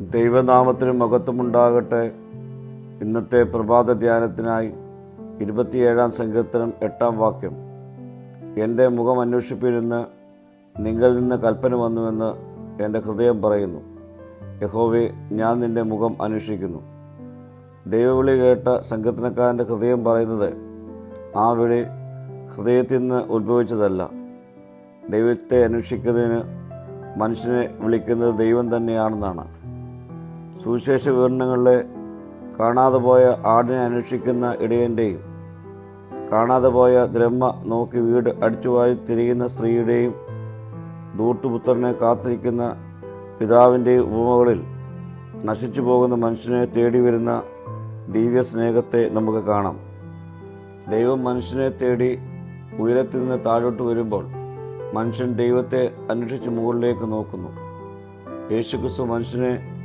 ദൈവനാമത്തിന് മഹത്വമുണ്ടാകട്ടെ. ഇന്നത്തെ പ്രഭാത ധ്യാനത്തിനായി ഇരുപത്തിയേഴാം സങ്കീർത്തനം എട്ടാം വാക്യം. എന്റെ മുഖം അന്വേഷിപ്പിരുന്ന് നിങ്ങളിൽ നിന്ന് കൽപ്പന വന്നുവെന്ന് എന്റെ ഹൃദയം പറയുന്നു. യഹോവെ ഞാൻ നിന്റെ മുഖം അന്വേഷിക്കുന്നു. ദൈവവിളി കേട്ട സങ്കീർത്തനക്കാരന്റെ ഹൃദയം പറയുന്നത് ആ വിളി ഹൃദയത്തിൽ നിന്ന് ഉത്ഭവിച്ചതല്ല. ദൈവത്തെ അന്വേഷിക്കുന്നതിന് മനുഷ്യനെ വിളിക്കുന്നത് ദൈവം തന്നെയാണെന്നാണ്. സുവിശേഷ വിവരണങ്ങളിലെ കാണാതെ പോയ ആടിനെ അന്വേഷിക്കുന്ന ഇടയന്റെയും കാണാതെ പോയ ദ്രഹ്മ നോക്കി വീട് അടിച്ചുവാരി തിരിയുന്ന സ്ത്രീയുടെയും ദൂർത്തുപുത്രനെ കാത്തിരിക്കുന്ന പിതാവിന്റെയും ഉപമകളിൽ നശിച്ചു പോകുന്ന മനുഷ്യനെ തേടി വരുന്ന ദിവ്യ സ്നേഹത്തെ നമുക്ക് കാണാം. ദൈവം മനുഷ്യനെ തേടി ഉയരത്തിൽ നിന്ന് താഴോട്ട് വരുമ്പോൾ മനുഷ്യൻ ദൈവത്തെ അന്വേഷിച്ച് മുകളിലേക്ക് നോക്കുന്നു. യേശുക്രിസ്തു മനുഷ്യനെ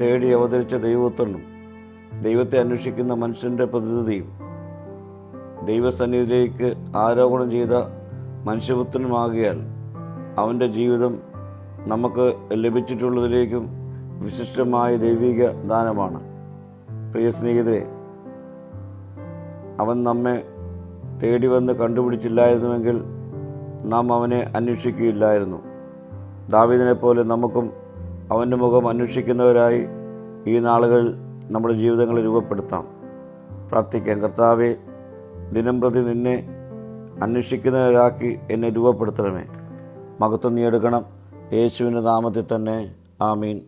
തേടി അവതരിച്ച ദൈവത്വനും ദൈവത്തെ അന്വേഷിക്കുന്ന മനുഷ്യന്റെ പ്രതിനിധിയും ദൈവസന്നിധിയിലേക്ക് ആരോപണം ചെയ്ത മനുഷ്യപുത്രനുമാകിയാൽ അവന്റെ ജീവിതം നമുക്ക് ലഭിച്ചിട്ടുള്ളതിലേക്കും വിശിഷ്ടമായ ദൈവിക ദാനമാണ്. പ്രിയ സ്നേഹിതരെ അവൻ നമ്മെ തേടി വന്ന് കണ്ടുപിടിച്ചില്ലായിരുന്നുവെങ്കിൽ നാം അവനെ അന്വേഷിക്കുകയില്ലായിരുന്നു. ദാവീദിനെ പോലെ നമുക്കും അവന്റെ മുഖം അന്വേഷിക്കുന്നവരായി ഈ നാളുകൾ നമ്മുടെ ജീവിതങ്ങളെ രൂപപ്പെടുത്താം. പ്രാർത്ഥിക്കാം കർത്താവെ ദിനം പ്രതി നിന്നെ അന്വേഷിക്കുന്നവരാക്കി എന്നെ രൂപപ്പെടുത്തണമേ. മകത്വം നീ എടുക്കണം. യേശുവിന്റെ നാമത്തിൽ തന്നെ. ആമീൻ.